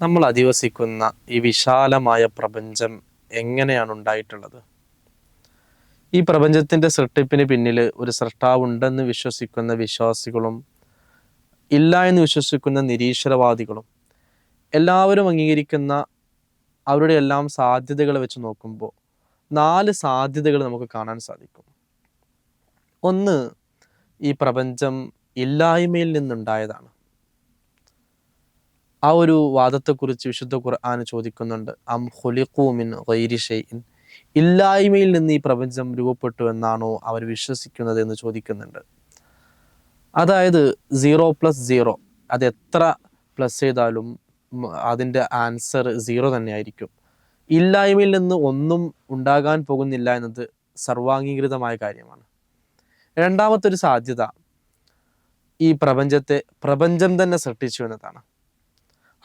നമ്മൾ അധിവസിക്കുന്ന ഈ വിശാലമായ പ്രപഞ്ചം എങ്ങനെയാണ് ഉണ്ടായിട്ടുള്ളത്? ഈ പ്രപഞ്ചത്തിന്റെ സൃഷ്ടിപ്പിന് പിന്നിൽ ഒരു സൃഷ്ടാവുണ്ടെന്ന് വിശ്വസിക്കുന്ന വിശ്വാസികളും ഇല്ല എന്ന് വിശ്വസിക്കുന്ന നിരീശ്വരവാദികളും എല്ലാവരും അംഗീകരിക്കുന്ന അവരുടെ എല്ലാം സാധ്യതകളെ വെച്ച് നോക്കുമ്പോൾ നാല് സാധ്യതകൾ നമുക്ക് കാണാൻ സാധിക്കും. ഒന്ന് ഈ പ്രപഞ്ചം ഇല്ലായ്മയിൽ നിന്നുണ്ടായതാണ്. ആ ഒരു വാദത്തെക്കുറിച്ച് വിശുദ്ധ ഖുർആൻ ചോദിക്കുന്നുണ്ട് അം ഹുലിഖൂമിൻ ഗൈരി ഷൈഇൻ? ഇല്ലായ്മയിൽ നിന്ന് ഈ പ്രപഞ്ചം രൂപപ്പെട്ടു എന്നാണോ അവർ വിശ്വസിക്കുന്നത് എന്ന് ചോദിക്കുന്നുണ്ട്. അതായത് സീറോ പ്ലസ് സീറോ അത് എത്ര പ്ലസ് ചെയ്താലും അതിന്റെ ആൻസർ സീറോ തന്നെയായിരിക്കും. ഇല്ലായ്മയിൽ നിന്ന് ഒന്നും ഉണ്ടാകാൻ പോകുന്നില്ല എന്നത് സർവാംഗീകൃതമായ കാര്യമാണ്. രണ്ടാമത്തെ ഒരു സാധ്യത ഈ പ്രപഞ്ചത്തെ പ്രപഞ്ചം തന്നെ സൃഷ്ടിച്ചു എന്നതാണ്.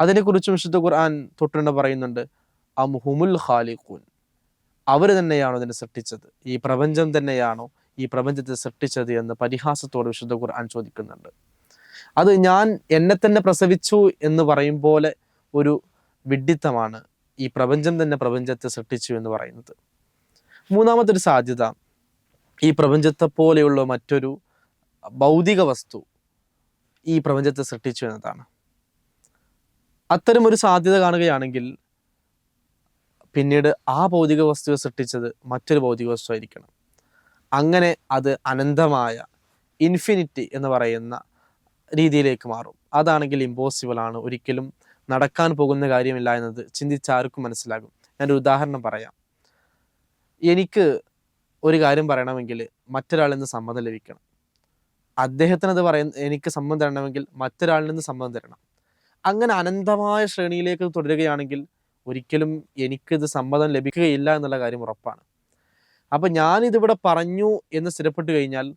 അതിനെക്കുറിച്ചും വിശുദ്ധ ഖുർആൻ തൊട്ടുണ്ട് പറയുന്നുണ്ട് അം ഖാലിഖുൻ. അവർ തന്നെയാണോ ഇതിനെ സൃഷ്ടിച്ചത്? ഈ പ്രപഞ്ചം തന്നെയാണോ ഈ പ്രപഞ്ചത്തെ സൃഷ്ടിച്ചത് എന്ന് പരിഹാസത്തോട് വിശുദ്ധ ഖുർആൻ ചോദിക്കുന്നുണ്ട്. അത് ഞാൻ എന്നെ തന്നെ പ്രസവിച്ചു എന്ന് പറയും പോലെ ഒരു വിഡ്ഢിത്തമാണ് ഈ പ്രപഞ്ചം തന്നെ പ്രപഞ്ചത്തെ സൃഷ്ടിച്ചു എന്ന് പറയുന്നത്. മൂന്നാമത്തെ ഒരു സാധ്യത ഈ പ്രപഞ്ചത്തെ പോലെയുള്ള മറ്റൊരു ഭൗതിക വസ്തു ഈ പ്രപഞ്ചത്തെ സൃഷ്ടിച്ചു എന്നതാണ്. അത്തരം ഒരു സാധ്യത കാണുകയാണെങ്കിൽ പിന്നീട് ആ ഭൗതിക വസ്തുവെ സൃഷ്ടിച്ചത് മറ്റൊരു ഭൗതിക വസ്തു ആയിരിക്കണം അങ്ങനെ അത് അനന്തമായ ഇൻഫിനിറ്റി എന്ന് പറയുന്ന രീതിയിലേക്ക് മാറും. അതാണെങ്കിൽ ഇമ്പോസിബിൾ ആണ്. ഒരിക്കലും നടക്കാൻ പോകുന്ന കാര്യമില്ല എന്നത് ചിന്തിച്ചാർക്കും മനസ്സിലാകും. ഞാനൊരു ഉദാഹരണം പറയാം. എനിക്ക് ഒരു കാര്യം പറയണമെങ്കിൽ മറ്റൊരാളിൽ നിന്ന് സമ്മതം ലഭിക്കണം. അദ്ദേഹത്തിന് അത് പറയുന്ന എനിക്ക് സമ്മതം തരണമെങ്കിൽ മറ്റൊരാളിൽ നിന്ന് സമ്മതം തരണം. അങ്ങനെ അനന്തമായ ശ്രേണിയിലേക്ക് തുടരുകയാണെങ്കിൽ ഒരിക്കലും എനിക്കിത് സമ്മതം ലഭിക്കുകയില്ല എന്നുള്ള കാര്യം ഉറപ്പാണ്. അപ്പം ഞാനിതിവിടെ പറഞ്ഞു എന്ന് സ്ഥിരപ്പെട്ട് കഴിഞ്ഞാൽ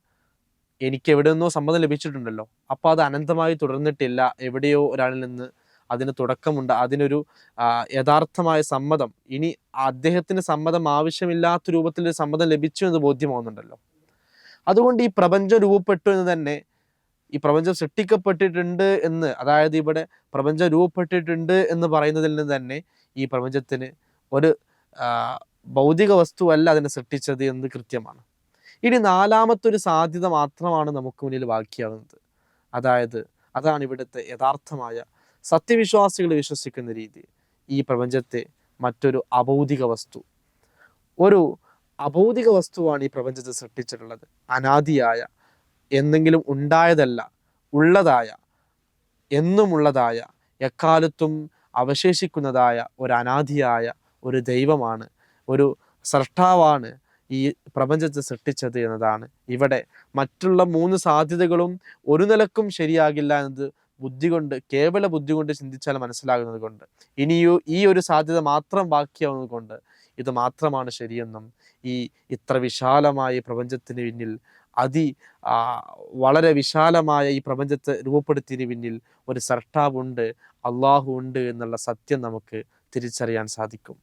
എനിക്ക് എവിടെ നിന്നോ സമ്മതം ലഭിച്ചിട്ടുണ്ടല്ലോ. അപ്പോൾ അത് അനന്തമായി തുടർന്നിട്ടില്ല. എവിടെയോ ഒരാളിൽ നിന്ന് അതിന് തുടക്കമുണ്ട്. അതിനൊരു യഥാർത്ഥമായ സമ്മതം. ഇനി അദ്ദേഹത്തിന് സമ്മതം ആവശ്യമില്ലാത്ത രൂപത്തിൽ സമ്മതം ലഭിച്ചു എന്ന് ബോധ്യമാവുന്നുണ്ടല്ലോ. അതുകൊണ്ട് ഈ പ്രപഞ്ചം രൂപപ്പെട്ടു എന്ന് തന്നെ ഈ പ്രപഞ്ചം സൃഷ്ടിക്കപ്പെട്ടിട്ടുണ്ട് എന്ന് അതായത് ഇവിടെ പ്രപഞ്ചം രൂപപ്പെട്ടിട്ടുണ്ട് എന്ന് പറയുന്നതിൽ നിന്ന് തന്നെ ഈ പ്രപഞ്ചത്തിന് ഒരു ഭൗതിക വസ്തുവല്ല അതിനെ സൃഷ്ടിച്ചത് എന്ന് കൃത്യമാണ്. ഇനി നാലാമത്തെ ഒരു സാധ്യത മാത്രമാണ് നമുക്ക് മുന്നിൽ ബാക്കിയാകുന്നത് അതായത് അതാണ് ഇവിടുത്തെ യഥാർത്ഥമായ സത്യവിശ്വാസികൾ വിശ്വസിക്കുന്ന രീതി. ഈ പ്രപഞ്ചത്തെ മറ്റൊരു അഭൗതിക വസ്തു. ഒരു അഭൗതിക വസ്തുവാണ് ഈ പ്രപഞ്ചത്തെ സൃഷ്ടിച്ചിട്ടുള്ളത്. അനാദിയായ എന്തെങ്കിലും ഉണ്ടായതല്ല ഉള്ളതായ എന്നുമുള്ളതായ എക്കാലത്തും അവശേഷിക്കുന്നതായ ഒരു അനാദിയായ ഒരു ദൈവമാണ് ഒരു സൃഷ്ടാവാണ് ഈ പ്രപഞ്ചത്തെ സൃഷ്ടിച്ചത് എന്നതാണ്. ഇവിടെ മറ്റുള്ള മൂന്ന് സാധ്യതകളും ഒരു നിലക്കും ശരിയാകില്ല എന്നത് ബുദ്ധി കൊണ്ട് കേവല ബുദ്ധി കൊണ്ട് ചിന്തിച്ചാൽ മനസ്സിലാകുന്നത് കൊണ്ട്. ഇനിയോ ഈ ഒരു സാധ്യത മാത്രം ബാക്കിയാവുന്നത് കൊണ്ട് ഇത് മാത്രമാണ് ശരിയെന്നും ഈ ഇത്ര വിശാലമായ പ്രപഞ്ചത്തിന് പിന്നിൽ അതി വളരെ വിശാലമായ ഈ പ്രപഞ്ചത്തെ രൂപപ്പെടുത്തിയതിന് പിന്നിൽ ഒരു സർട്ടാവുണ്ട് അള്ളാഹു ഉണ്ട് എന്നുള്ള സത്യം നമുക്ക് തിരിച്ചറിയാൻ സാധിക്കും.